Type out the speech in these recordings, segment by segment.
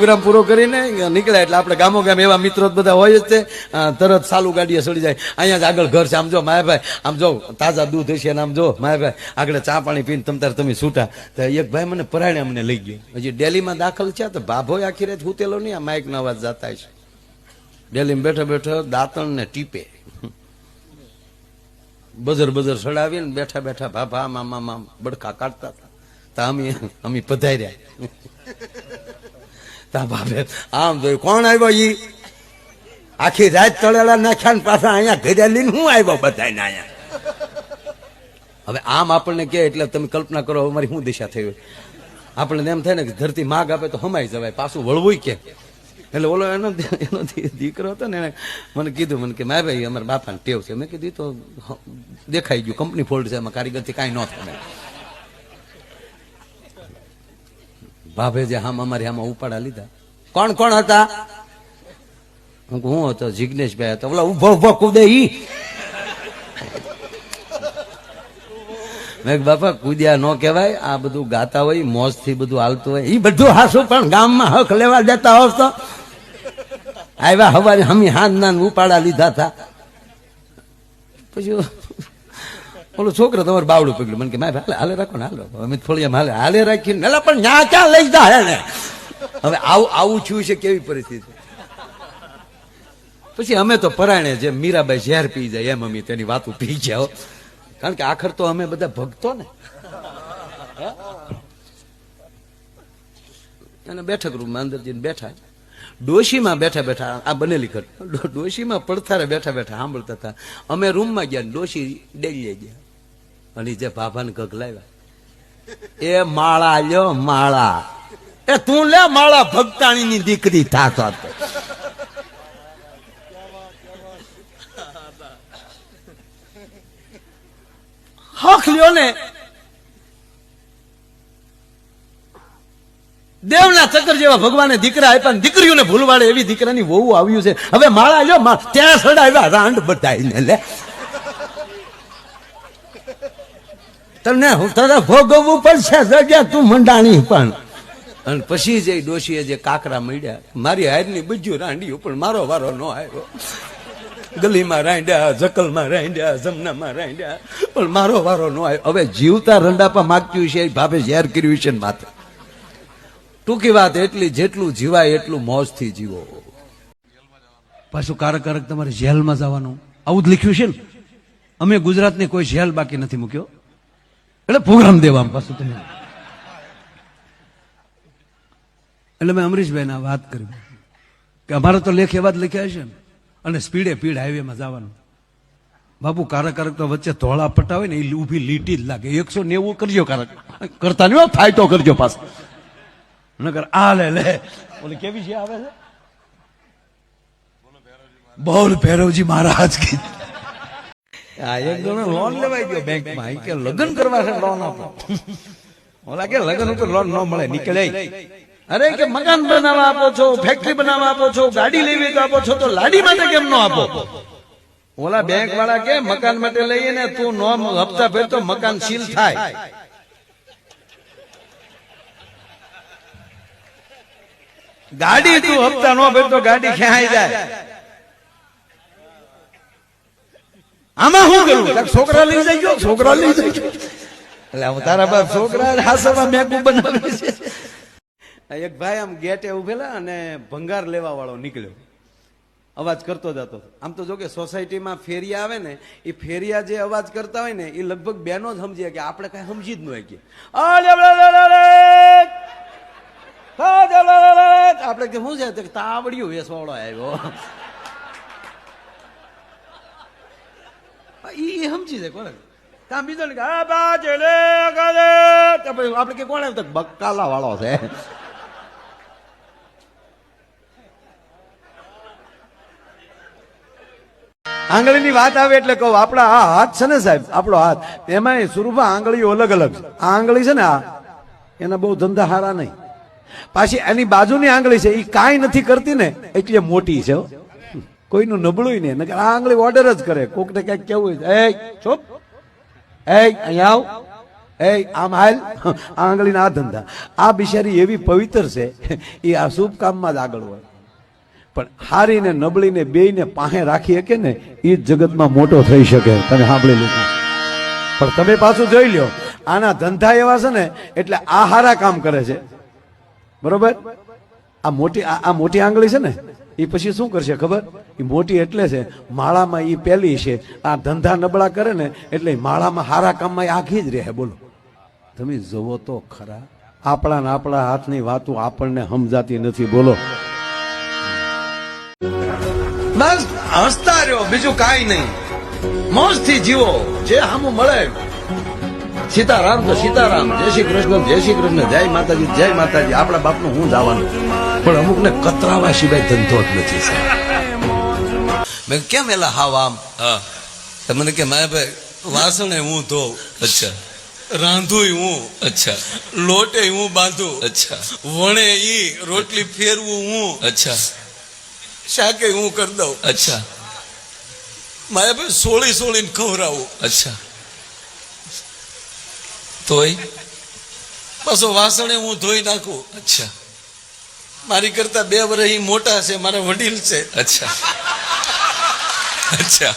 Programme પૂરો કરીને નીકળ્યા એટલે આપણે ગામો ગામ એવા મિત્રો બધા હોય જ તે તરત સાલું ગાડીએ સડી જાય. અહીંયા જ આગળ ઘર છે. આમ જો માયાભાઈ, આમ જો તાજા દૂધ હશે ને આમ જો માયાભાઈ, આગળ ચા પાણી પીને તમ તાર તમે છૂટા તો એક ભાઈ મને પરાણે અમને લઈ ગયો. હજી ડેલીમાં દાખલ છે તો ભાભો આખી રાત હુતેલો નહીં. આ માઇક અવાજ જાતા છે. ડેલીમાં બેઠો બેઠો દાંતણ ને ટીપે. બજર બજર સડાવીને બેઠા બેઠા ભાભા, મામા, મામ બડકા કાઢતા હતા. તા અમે અમે પધાર્યા. તા બાપે. આમ જોયું કોણ આવ્યો ઈ? આખી રાત તળેલા નાખ્યા ને પાછા અહીંયા ઘરે લઈને હું આવ્યો બધાને અહીંયા? હવે આમ આપણને કે એટલે તમે કલ્પના કરો અમારી મારી શું દિશા થઈ આપણને એમ થાય ને કે ધરતી માગ આપે તો હમાઈ જવાય, પાછું વળવું કે? એટલે ઓલો એનો એનો દીકરો હતો ને એને મને કીધું, મને કે માય ભાઈ, અમારા બાપાને ટેવ છે. મેં કીધું તો દેખાઈ ગયું કંપની ફોલ્ડ છે, એમાં કારીગરથી કાંઈ ન થાય. ભાભે જે હામ અમારી હામાં ઉપાડા લીધા. કોણ કોણ હતા? હું હતો, જિગ્નેશભાઈ હતો. ઓલા ઊભો ઊભો કૂદે ઈ મેં બાપા, કૂદ્યા ન કહેવાય, આ બધું ગાતા હોય મોજથી બધું હાલતું હોય. એ બધું હાસું, પણ ગામમાં હક લેવા દેતા હોવ તો. આવ્યા હવારે હમી હાથ ના ઉપાડા લીધા હતા. પછી ઓલો છોકરો તમારે બાવડું પકડ્યું. મને કે, મારે હાલે હાલે રાખો ને હાલો અમે થોડી એમ હાલે હાલે રાખીને એટલે પણ ન્યા ક્યાં લઈ જા હે ને હવે આવું આવું થયું છે કેવી પરિસ્થિતિ? પછી અમે તો પરાયણે જેમ મીરાબાઈ ઝેર પી જાય, એમ અમે તેની વાતો પી જાઓ. કારણ કે આખર તો અમે બધા ભક્તો ને. અને બેઠક રૂમમાં અંદર જઈને બેઠા. ડોશીમાં બેઠા બેઠા, આ બનેલી ઘટ. ડોશીમાં પડથારે બેઠા બેઠા સાંભળતા હતા. અમે રૂમમાં ગયા ડોશી ડેલી ગયા. અને જે ભાભાને ગગ લાવ્યા. એ માળા લ્યો, માળા. એ તું લે માળા ભક્તાણીની દીકરી થાતો હક લ્યો ને. દેવના ચક્કર જેવા ભગવાને દીકરા આપ્યા ને દીકરીઓને ભૂલવાડે એવી દીકરાની વહુ આવ્યું છે. હવે માળા જો ત્યાં સડાવ્યા રાંડ બધાઈને લે. તને તને ભોગવવું પડશે, જગ્યા તું મંડાણી પણ. અને પછી જે ડોશીએ જે કાકરા મળ્યા, મારી હાયરની બજ્યું રાંડી પણ મારો વારો ન આવ્યો. ગલીમાં રાંડ્યા જકલમાં રાંડ્યા, જમનામાં રાંડ્યા, પણ મારો વારો ન આવ્યો. હવે જીવતા રંડાપા માગતું છે ભાભે ઝેર કર્યું છે માથે. ટૂંકી વાત એટલી જેટલું જીવાય એટલું મોજથી જીવો. પાછું કારક કારક તમારે જેલમાં જવાનું. આવું જ લખ્યું છે ને. અમે ગુજરાતની કોઈ જેલ બાકી નથી મૂક્યો. એટલે પ્રોગ્રામ દેવા પાછું તમે. એટલે મેં અમરીશભાઈને વાત કરી. કે અમારે તો લેખ એવા જ લખ્યા છે ને. અને સ્પીડે પીડ હાઈવેમાં જવાનું. બાપુ કારક કારક તો વચ્ચે ધોળા પટાવે ને, એ ઊભી લીટી જ લાગે. એકસો નેવું કરજો કારક. કરતા નહીં ફાયટો કરજો પાછો. લગ્ન કરવા છે લોન આપો. ઓલા કે લગ્ન ઉપર લોન ન મળે, નીકળે અરે કે મકાન બનાવવા આપો છો ફેક્ટરી બનાવવા આપો છો, ગાડી લેવી તો આપો છો, તો લાડી માટે કેમ ન આપો? ઓલા બેંક વાળા કે મકાન માટે લઈએ ને તું નો હપ્તા ફેરતો મકાન સીલ થાય. ગાડી તું હપ્તા નો ભરતો ગાડી ખેંચાઈ જાય. આમાં શું કરું છોકરા લઈ જાય છોકરા લઈ જાય એટલે હું તારા બાપ છોકરા હાસમાં મેકું બનાવે છે. એક ભાઈ આમ ગેટે ઉભેલા અને ભંગાર લેવા વાળો નીકળ્યો. અવાજ કરતો જતો. આમ તો જો કે સોસાયટીમાં ફેરિયા આવે ને એ ફેરિયા જે અવાજ કરતા હોય ને એ લગભગ બેનો જ સમજીએ કે આપણે કઈ સમજી જ ન હોય કે આપણે કે શું છે? તાવડિયું વેસવાળો આવ્યો. ઈ સમજી જાય કોને કામ બીજો ને આ બાજે લે ગાલે આપણે કે, કોણ આવ્યું? તો બકાલા વાળો છે. આંગળીની વાત આવે એટલે કહું, આપણા આ હાથ છે ને સાહેબ, આપણો હાથ એમાં સુરભા આંગળીઓ અલગ અલગ છે. આ આંગળી છે ને આ, એના બહુ ધંધા હારા નહીં. પાછી એની બાજુની આંગળી છે એ કાંઈ નથી કરતી ને, એટલે મોટી છે કોઈનું નબળું નહીં. આ આંગળી ઓર્ડર જ કરે. કોકને કંઈક કેવું એ ચોપ એ અહીંયા આવ. એ આમ હાલ. આ આંગળીના ધંધા. આ બિચારી એવી પવિત્ર છે એ આ શુભ કામમાં જ આગળ હોય. પણ હારીને, નબળીને, બેયને પાસે રાખી શકે ને એ જગતમાં મોટો થઈ શકે. તમે સાંભળી લીધું પણ તમે પાછું જોઈ લ્યો. આના ધંધા એવા છે ને, એટલે આ હારા કામ કરે છે. બરોબર? આ મોટી આ મોટી આંગળી છે ને એ પછી શું કરશે ખબર? એ મોટી એટલે છે, માળામાં એ પેલી છે, આ ધંધા નબળા કરે ને, એટલે માળામાં હારા કામમાં આખી જ રહે, બોલો. તમે જોવો તો ખરા. આપણા આપણા હાથની વાતો આપણને સમજાતી નથી, બોલો. બસ, હસતા રહ્યો, બીજું કાંઈ નહીં. મોજથી જીવો, જે સામું મળે. સીતારામ તો સીતારામ. જય શ્રી કૃષ્ણ જય શ્રી કૃષ્ણ જય માતાજી જય માતાજી. આપણા બાપનું હું જવાનું. પણ અમુકને કતરાવા સિવાય ધંધો જ નથી સાહેબ. મેં કેમ એલા હાવ આમ? હા. તો મને કે માયા ભાઈ વાસણે હું ધોઉં અચ્છા. રાંધું હું. અચ્છા. લોટે હું બાંધું. અચ્છા. વણે ઈ રોટલી ફેરવું હું. અચ્છા. શાકે હું કરી દઉં. અચ્છા. માયા ભાઈ સોળી સોળીને ખવડાવું. અચ્છા. તોય પાછો વાસણે હું ધોઈ નાખું. અચ્છા. મારી કરતા બે વર્ષ મોટા છે મારા વડીલ છે. અચ્છા. અચ્છા.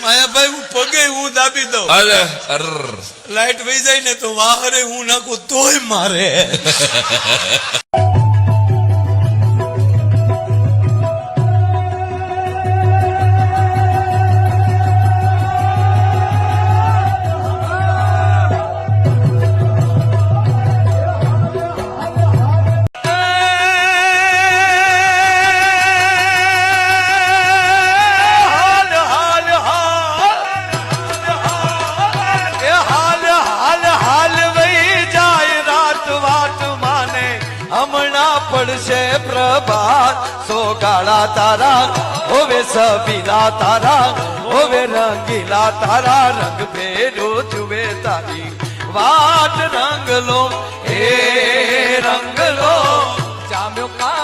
માયાભાઈ હું પગે હું દાબી દઉં. અરે. લાઈટ વહી જાય ને તો વાહરે હું નાખું તોય મારે. પડશે પ્રભાત. સોગાળા તારા, હોવે સબીલા તારા, હોવે રંગીલા તારા, રંગ ભેરો જુએ તારી. વાટ રંગલો હે એ રંગ જામ્યો કાલિંદરીને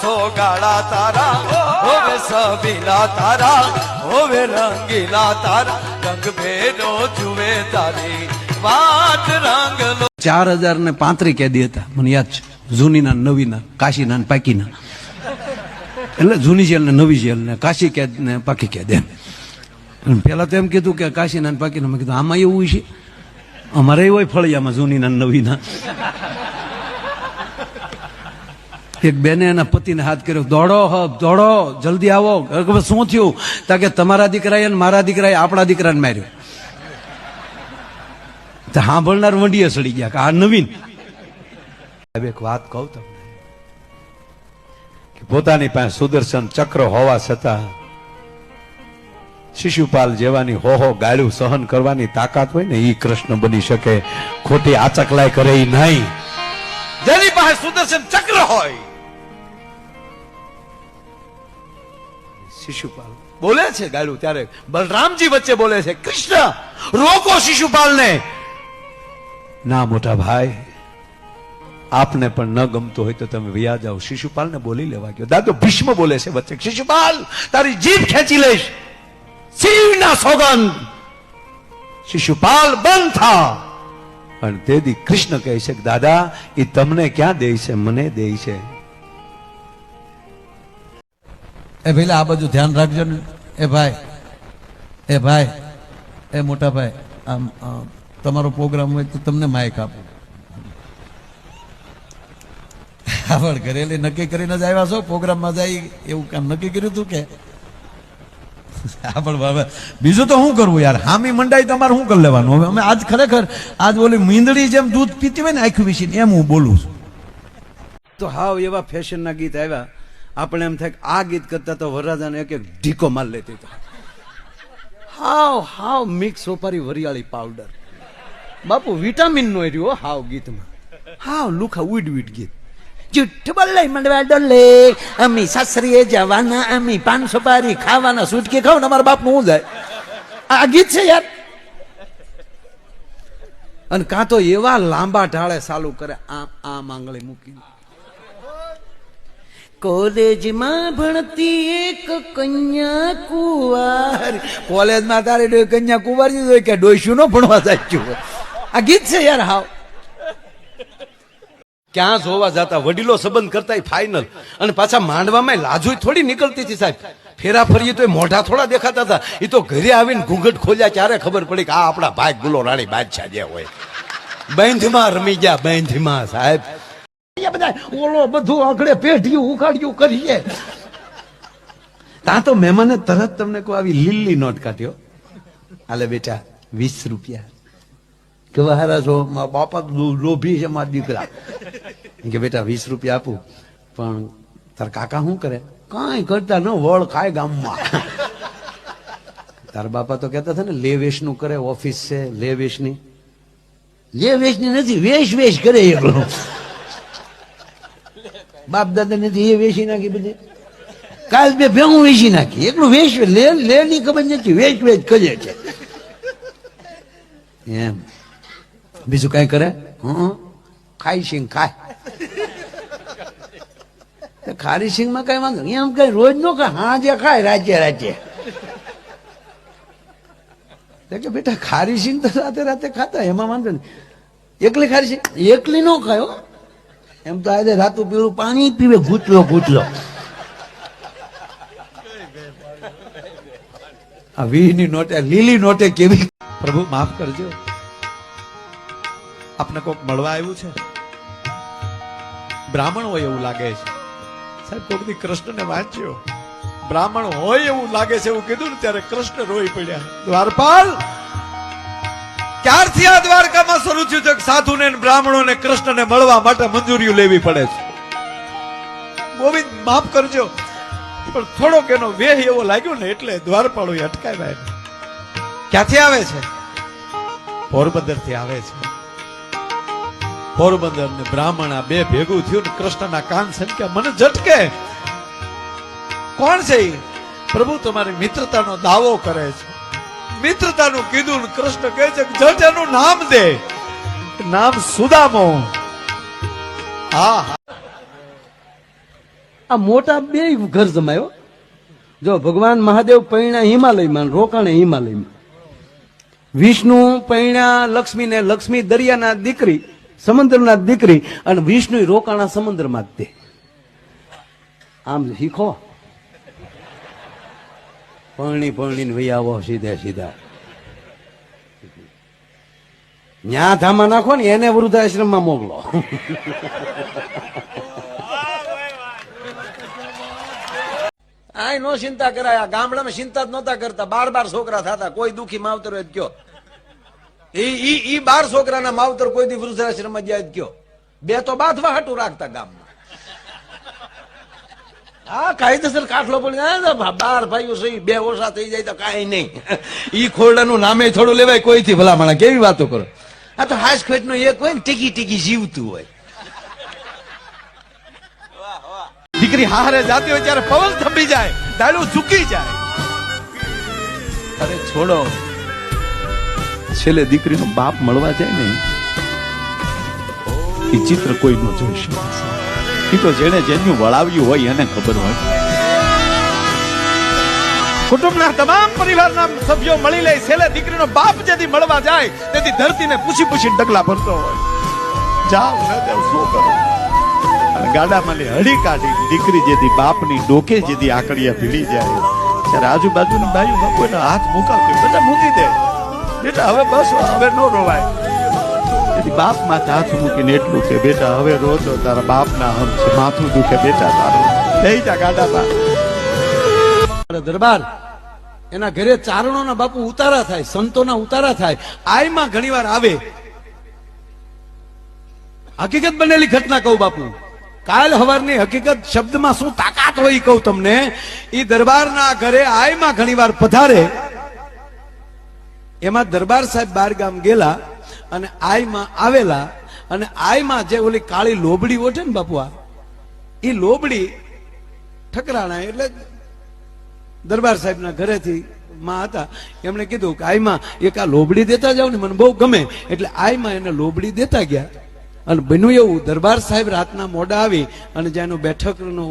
ઘાટ સો ગાળા તારા, હોવે સબીલા તારા, હોવે રંગીલા તારા રંગ ભેરો જુએ તારી, વાત રંગ ચાર હજાર ને પાંત્રી કેદી હતા, મને યાદ છે. જૂનીના નવીના, કાશીના ને પાકીના. એટલે જૂની જેલ ને નવી જેલ ને, કાશી કેદ ને પાકી કેદ એમ પેલા તો એમ કીધું કે કાશીના ને પાકીના, મેં કીધું, આમાં એવું છે? અમારે હોય ફળિયામાં જૂનીના નવીના. એક બેને એના પતિને હાથ કર્યો દોડો હબ દોડો જલ્દી આવો. શું થયું? તાકે તમારા દીકરાએ અને મારા દીકરાએ આપણા દીકરાને માર્યો. તો સાંભળનાર વંડીએ સડી ગયા કે આ નવીન. એક વાત કહું તમને. કે પોતાની પાસે સુદર્શન ચક્ર હોવા છતાં શિશુપાલ જેવાની હો હો ગાળ્યું સહન કરવાની તાકાત હોય ને એ કૃષ્ણ બની શકે. ખોટી આચકલાય કરે એ નહીં. જેની પાસે સુદર્શન ચક્ર હોય શિશુપાલ. બોલે છે ગાયું ત્યારે. બલરામજી વચ્ચે બોલે છે, કૃષ્ણ, રોકો શિશુપાલને. ના, મોટા ભાઈ, આપને પણ ન ગમતો હોય તો તમે વ્યા જાઓ. શિશુપાલને બોલી લેવા ગયો. દાદો, ભીષ્મ બોલે છે વચ્ચે, શિશુપાલ, તારી જીભ ખેંચી લઈશ. શિવના સોગંદ. શિશુપાલ, બંધ થા. પણ તેથી કૃષ્ણ કહે છે કે, દાદા એ તમને ક્યાં દે છે? મને દે છે. એ ભાઈ આ બાજુ ધ્યાન રાખજો ને. એ ભાઈ એ ભાઈ, એ મોટા ભાઈ, આમ તમારો પ્રોગ્રામ હોય તો તમને માઇક આપું. આવડ ઘરેલી નક્કી કરીને જ આવ્યા છો? પ્રોગ્રામમાં જાય એવું કામ નક્કી કર્યું હતું કે? હા પણ હવે બીજું તો શું કરવું યાર? હામી મંડાઈ તમારે શું કરી લેવાનું? હવે અમે આજ ખરેખર, આજ બોલી મીંદડી જેમ દૂધ પીતી હોય ને આખું વિશે એમ હું બોલું છું. તો હાવ એવા ફેશનના ગીત આવ્યા. આપણે એમ થાય કે આ ગીત કરતા તો વરરાજાને એક એક ઢીકો માર લેતી તો હાવ હાવ મિક્સ સોપારી વરિયાળી પાવડર બાપુ વિટામિન નો રહ્યો હાવ ગીતમાં. હાવ લુખા ઉડ ઉડ ગીત. જુઠ બોલે, મંડવા ડોલે, અમી સાસરીએ જવાના, અમી પાન સોપારી ખાવાના. સુટકી ખાવ ને અમારા બાપનું શું જાય? આ ગીત છે યાર. અને કાં તો એવા લાંબા ઢાળે ચાલુ કરે, આમ આમ આંગળી મૂકીને. કોલેજમાં ભણતી એક કન્યા કુંવાર. કોલેજમાં તારે કન્યા કુવાર હોય કે ડોઈશું નો ભણવા સાચું આ ગીત છે યાર હાવ. ક્યાં જોવા જતા વડીલો સંબંધ કરતા ફાઇનલ અને પાછા માંડવામાં લાજુ થોડી નીકળતી હતી સાહેબ. ફેરા ફરીએ તો એ મોઢા થોડા દેખાતા હતા. એ તો ઘરે આવીને ઘૂંઘટ ખોલ્યા ત્યારે ખબર પડી કે આ આપણા ભાઈ ગુલો રાણી બાદશાહ જે હોય. બેંધમાં રમી ગયા, બેંધમાં સાહેબ. અહીંયા બધા ઓલો બધું આગળ પેઢિયું ઉખાડ્યું કરીએ. ત્યાં તો મહેમાને તરત તમને કોઈ આવી લીલી નોટ કાઢ્યો? હાલે બેટા વીસ રૂપિયા. કેવા હારા છો બાપા તો લોભી છે મારા દીકરા. કે બેટા વીસ રૂપિયા આપું પણ તાર કાકા શું કરે? કાંઈ કરતા ન વળ ખાય ગામમાં. તાર બાપા તો કહેતા હતા ને લે વેશનું કરે ઓફિસ છે લે વેશની. લે વેશની નથી વેશ વેશ કરે એકલો બાપ દાદા નથી, એ વેચી નાખી બધી. કાલ બે ભેગું વેચી નાખી. એકલું વેચ લે લે ની ખબર નથી, વેચ વેચ કરે છે. એમ. બીજું કઈ કરે? હં ખાઈ સિંગ ખાય. ખારી સિંગમાં કઈ વાંધો. એમ કઈ રોજ નો ખાય હા જે ખાય રાજ્ય રાજ્ય કે બેટા, ખારી સિંગ તો રાતે રાતે ખાતા, એમાં વાંધો નહીં. એકલી ખારી સિંગ એકલી નો ખાયો એમ તો આજે રાતું પીળું પાણી પીવે, ઘૂંટલો ઘૂંટલો. આ વીની નોટે લીલી નોટે કેવી પ્રભુ, માફ કરજો. આપને કોક મળવા આવ્યું છે? બ્રાહ્મણ હોય એવું લાગે છે. સાહેબ, કોક દી કૃષ્ણને વાંચ્યો. બ્રાહ્મણ હોય એવું લાગે છે એવું કીધું ને, ત્યારે કૃષ્ણ રોઈ પડ્યા. દ્વારપાલ! ક્યારથી આ દ્વારકામાં શરૂ થયું છે સાધુ ને બ્રાહ્મણો ને કૃષ્ણ ને મળવા માટે મંજૂરીઓ લેવી પડે છે? ગોવિંદ, માફ કરજો, પણ થોડોક એનો વેહ એવો લાગ્યો ને એટલે દ્વારપાળો અટકાવ્યા. ક્યાંથી આવે છે? પોરબંદરથી આવે છે. પોરબંદર ને બ્રાહ્મણ આ બે ભેગું થયું ને કૃષ્ણના કાન સંખ્યા મને ઝટકે. કોણ છે પ્રભુ તમારી મિત્રતાનો દાવો કરે છે. મિત્રતાનું કીધું કૃષ્ણ કહે છે જજ એનું નામ દે. નામ સુદામો. હા આ મોટા બે ઘર જમાયો. જો ભગવાન મહાદેવ પૈણા હિમાલયમાં રોકાણે હિમાલયમાં. વિષ્ણુ, પૈણા, લક્ષ્મી ને લક્ષ્મી દરિયાના દીકરી, સમુદ્રના દીકરી અને વિષ્ણુ રોકાણા સમુદ્રમાં જ તે. આમ શીખો. પરણી પરણીને ભાઈ આવો સીધા સીધા. ન્યા ધામા નાખો ને એને વૃદ્ધાશ્રમમાં મોકલો. આય નો ચિંતા કરાય. આ ગામડામાં ચિંતા જ નહોતા કરતા. બાર બાર છોકરા થતા. કોઈ દુખી માવતર તો કયો ઈ ઈ બાર છોકરાના માવતર કોઈ દી વૃદ્ધાશ્રમમાં જાય તો કયો બે તો બાથવા હાટું રાખતા ગામમાં. હા કાયદેસર કાઠલો પડી જાય ને બાર ભાઈઓ સહી બે ઓછા થઈ જાય તો કાંઈ નહીં. ઈ ખોરડાનું નામે થોડું લેવાય કોઈથી ભલામણા? કેવી વાતો કરો? આ તો હાશનું એક હોય ને ટીકી ટીકી જીવતું હોય. દીકરી હારે જાતી હોય ત્યારે પવન થંભી જાય દાડું ચૂકી જાય. અરે છોડો. છેલ્લે દીકરીનો બાપ મળવા જાય ને એ ચિત્ર કોઈ ન જોઈ શકે. એ તો જેને જેનું વળાવ્યું હોય એને ખબર હોય. કુટુંબના તમામ પરિવારના સભ્યો મળી લે, છેલ્લે દીકરીનો બાપ જેથી મળવા જાય, તેથી ધરતીને પૂછી પૂછી ડગલા ભરતો હોય. જાવ ન જાવ શું કરો? ગાડામાં હળી કાઢી, દીકરી જેથી બાપની ડોકે જેથી આકડિયા ભીડી જાય. ત્યારે આજુબાજુની બાજુ બાપુ એના હાથ મુકાવતી બધા મૂકી દે. બેટા, હવે બસ, હવે નો રોવાય. બાપ માથે હાથ મૂકીને એટલું કે બેટા, હવે રોજો તારા બાપના હમ છે, માથું દુખે, બેટા, તારું. લઈ જા ગાડામાં. દરબાર, એના ઘરે ચારણોના બાપુ ઉતારા થાય, સંતોના ઉતારા થાય, આયમાં ઘણીવાર આવે. હકીકત બનેલી ઘટના કહું બાપુ. કાલ હવારની હકીકત શબ્દમાં શું તાકાત હોય કહું તમને. એ દરબારના ઘરે આયમાં ઘણીવાર પધારે. એમાં દરબાર સાહેબ બાર ગામ ગયેલા. અને આઈમાં આવેલા, અને આઈમાં જે ઓલી કાળી લોબડી ઓઠે ને બાપુ આ એ લોબડી ઠકરાણા એટલે દરબાર સાહેબના ઘરેથી માં હતા. એમણે કીધું કે આઈમાં એક આ લોબડી દેતા જાવ ને, મને બહુ ગમે. એટલે આઈમાં એને લોબડી દેતા ગયા. અને બન્યું એવું, દરબાર સાહેબ રાતના મોડા આવી અને જ્યાં બેઠકનો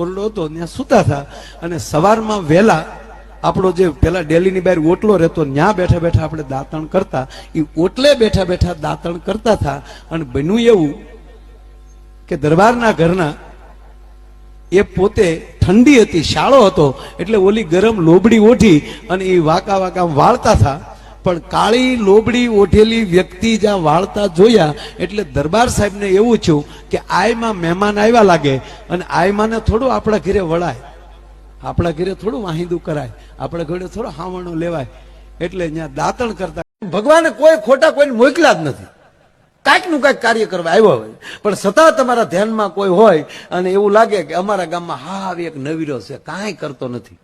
ઓરડો હતો, ત્યાં સૂતા હતા અને સવારમાં વહેલા આપણો જે પેલા ડેલીની બહાર ઓટલો રહેતો ત્યાં બેઠા બેઠા આપણે દાંતણ કરતા એ ઓટલે બેઠા બેઠા દાંતણ કરતા હતા અને બન્યું એવું કે દરબારના ઘરના એ પોતે ઠંડી હતી, શાળો હતો, એટલે ઓલી ગરમ લોબડી ઓઢી અને એ વાકા વાકા વાળતા હતા પણ કાળી લોબડી ઓઢેલી વ્યક્તિ જ્યાં વાળતા જોયા, એટલે દરબાર સાહેબને એવું થયું કે આયમાં મહેમાન આવ્યા લાગે અને આયમાને થોડું આપણા ઘરે વળાય. આપણા ઘરે થોડું વાહિંદુ કરાય, આપણા ઘરે થોડું હાવણો લેવાય. એટલે ત્યાં દાંતણ કરતા ભગવાને કોઈ ખોટા કોઈને મોકલ્યા જ નથી. કાંઈકનું કાંઈક કાર્ય કરવા આવ્યો હોય. પણ છતાં તમારા ધ્યાનમાં કોઈ હોય અને એવું લાગે કે અમારા ગામમાં હા આવી એક નવીરો છે. કાંઈ કરતો નથી.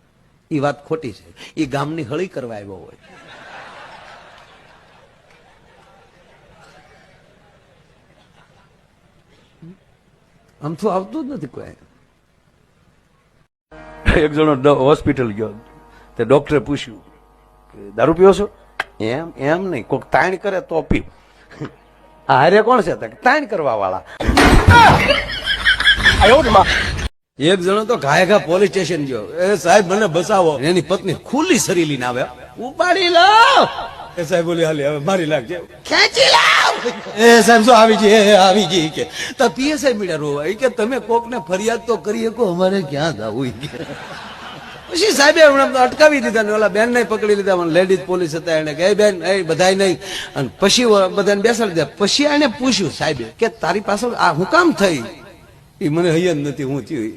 એ વાત ખોટી છે. એ ગામની હળી કરવા આવ્યો હોય. આમ તો આવતું જ નથી કોઈ. એક જણો હોસ્પિટલ ગયો. તે ડોક્ટરે પૂછ્યું કે દારૂ પીવો છો? એમ એમ નહીં. કોઈક તાણ કરે તો પીવ. આ હારે કોણ છે? તાણ કરવા વાળા એક જણો તો ઘાય ઘા પોલીસ સ્ટેશન ગયો. એ સાહેબ મને બસાવો એની પત્ની ખુલ્લી સરી ના આવે ઉપાડી લાવ એ સાહેબ બોલી હાલી હવે મારી લાગજે. ખેંચી લાવ! એ સાહેબ શું આવી ગઈ એ આવી ગઈ કે. તો પીએસઆઈ મીડિયા રોવા કે તમે કોકને ફરિયાદ તો કરી શકો અમારે ક્યાં જવું કે. પછી સાહેબે હમણાં અટકાવી દીધા ને ઓલા બેન ને પકડી લીધા મને લેડીઝ પોલીસ હતા એને કે "એ બેન એ બધાય નહીં. અને પછી બધાને બેસાડી દીધા. પછી એને પૂછ્યું સાહેબે કે તારી પાછળ આ હું કામ થઈ? એ મને હૈયા જ નથી હું થયું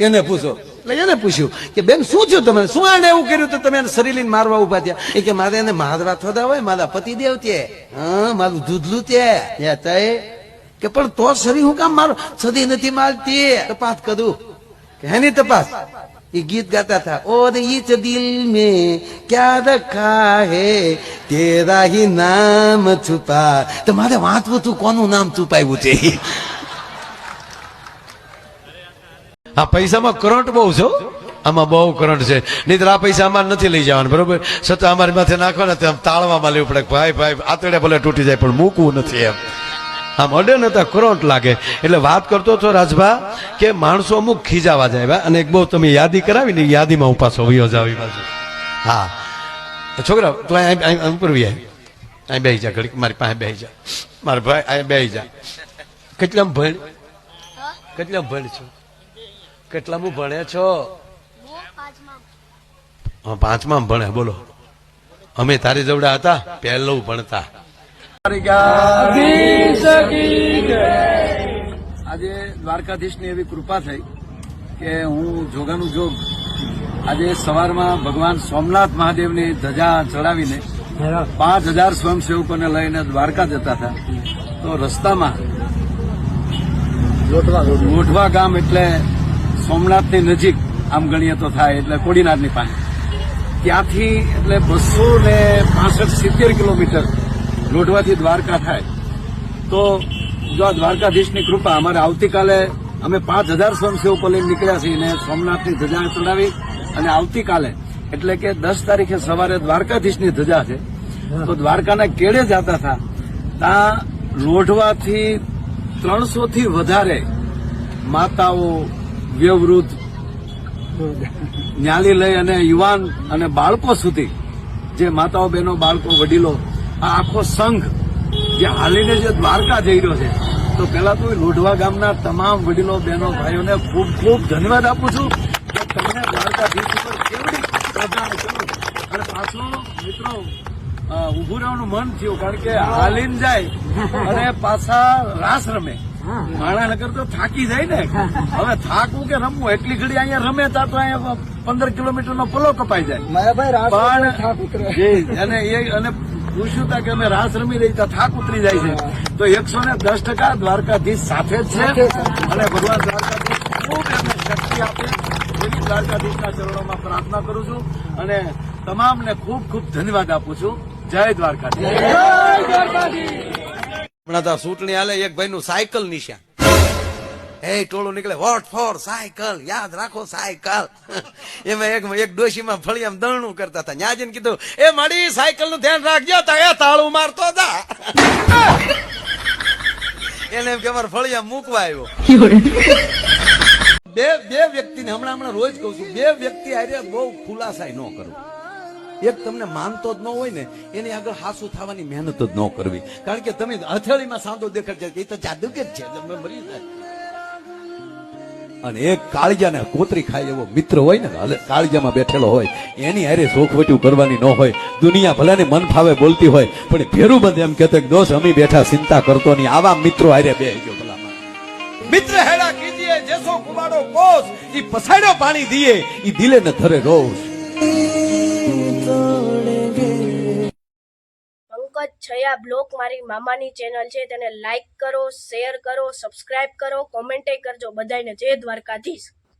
એને પૂછો એટલે એને પૂછ્યું કે, બેન, શું થયું તમે શું આને એવું કર્યું તો તમે શરીર શરીલીને મારવા ઊભા થયા? એ કે, મારે એને મહાદરા થોડા હોય, મારા પતિ દેવ તે. હા, મારું દૂધલું તે. કે, પણ તો શરીર હું કામ મારું? સદી નથી મારતી. તપાસ કરું કે હેની તપાસ એ ગીત ગાતા હતા. ઓર ઈચ દિલ મે ક્યા રખા હે? તેરા હી નામ છુપા. તો મારે વાંચવું તું, કોનું નામ છુપાયું છે આ પૈસામાં કરંટ બહુ છે આમાં બહુ કરંટ છે. નહીં આ પૈસા અમારે નથી લઈ જવાના બરોબર? છતાં અમારી માથે નાખવાના તો આમ તાળવામાં લેવું પડે ભાઈ ભાઈ આતડે ભલે તૂટી જાય પણ મૂકવું નથી એમ. આમ અડે ને ત્યાં કરંટ લાગે. એટલે વાત કરતો હતો રાજભા કે માણસો અમુક ખીજાવા જાય. અને એક બહુ તમે યાદી કરાવી ને યાદીમાં હું પાછો વયો જાવી બાજુ. હા. છોકરા તું અહીં ઉપર વી. અહીં બેહી જા ઘડીક મારી પાસે બેહી જા. મારા ભાઈ અહીં બેહી જા. કેટલામ ભણ કેટલામ ભણ છો? કેટલામું ભણે છો? હા પાંચમાં ભણે બોલો. અમે તારી જવડા હતા પહેલું ભણતા. આજે દ્વારકાધીશની એવી કૃપા થઈ કે હું જોગાનું જોગ આજે સવારમાં ભગવાન સોમનાથ મહાદેવની ધજા ચડાવીને પાંચ હજાર સ્વયંસેવકોને લઈને દ્વારકા જતા હતા. તો રસ્તામાં મોઢવા ગામ એટલે સોમનાથની નજીક આમ ગણીએ તો થાય, એટલે કોડીનારની પાસે. ત્યાંથી એટલે બસો ને પાસઠ સિત્તેર કિલોમીટર લોઢવાથી દ્વારકા થાય. તો જો આ દ્વારકાધીશની કૃપા અમારે આવતીકાલે અમે પાંચ હજાર સ્વયંસેવકો લઈને નીકળ્યા છીએ અને સોમનાથની ધજા ચડાવી અને આવતીકાલે એટલે કે દસ તારીખે સવારે દ્વારકાધીશની ધજા છે. તો દ્વારકાના કેળે જતા હતા ત્યાં લોઢવાથી ત્રણસોથી વધારે માતાઓ વ્યવૃદ્ધ ન્યાલી લઈ અને યુવાન અને બાળકો સુધી જે માતાઓ બહેનો બાળકો વડીલો આ આખો સંઘ જે હાલીને જે દ્વારકા જઈ રહ્યો છે તો પેલા તો લોઢવા ગામના તમામ વડીલો બહેનો ભાઈઓને ખૂબ ખૂબ ધન્યવાદ આપું છું કે તમને દ્વારકાધીશ ઉપર કેવડી શ્રદ્ધા કરું અને પાછો મિત્રો ઉભું ઊભું રહેવાનું મન થયું કારણ કે હાલીને જાય અને પાછા રાસ રમે. માણા નગર તો થાકી જાય ને. હવે થાકવું કે રમવું એટલી ઘડી અહીંયા રમે તા તો અહીંયા પંદર કિલોમીટર નો પલો કપાઈ જાય. પણ અને એ અને પૂછ્યું તા કે અમે રાસ રમી રહી તા થાક ઉતરી જાય છે. તો એકસો ને દસ ટકા દ્વારકાધીશ સાથે જ છે. અને ભગવાન દ્વારકાધીશ ખૂબ એમને શક્તિ આપે. એવી દ્વારકાધીશના ચરણોમાં પ્રાર્થના કરું છું અને તમામને ખૂબ ખૂબ ધન્યવાદ આપું છું. જય દ્વારકાધીશ. હમણાં તો ચૂંટણી હાલે, એક ભાઈનું સાયકલ નિશાન. એ ટોળું નીકળે, વોટ ફોર સાયકલ, યાદ રાખો સાયકલ. એમાં એક એક ડોશીમાં ફળિયામ દળણું કરતા હતા. ન્યાજીને કીધું, એ મારી સાયકલનું ધ્યાન રાખજો એ તાળું મારતો હતા એને એમ કે, અમારે ફળિયા મૂકવા આવ્યો. બે બે વ્યક્તિને હમણાં હમણાં રોજ કહું છું, બે વ્યક્તિ હારે બહુ ખુલાસાય ન કરવું એક તમને માનતો જ ન હોય ને, એની આગળ હાસુ થવાની મહેનત જ ન કરવી. કારણ કે તમે હથેળીમાં સાંધો દેખાડ છે એ તો જાદુગર છે તમે મરી જાય. અને એક કાળજાને કોતરી ખાય એવો મિત્ર હોય ને, હાલે કાળજામાં બેઠેલો હોય, એની હારે સોખવટું કરવાની ન હોય, દુનિયા ભલે મન ફાવે બોલતી હોય, પણ ભેરું બંધ એમ કહેતો કે દોસ્ત અમી બેઠા ચિંતા કરતો નહીં, આવા મિત્રો હારે બે ગયો ભલામાં મિત્ર હેડા કીજીએ, જેસો કુમાડો કોસ, ઈ પસાડ્યો પાણી દીએ, ઈ દિલે ન ધરે રોષ છયા બ્લોક મારી મામાની ચેનલ છે, તેને લાઈક કરો શેર કરો સબસ્ક્રાઈબ કરો કોમેન્ટે કરજો બધાને જય દ્વારકાધીશ.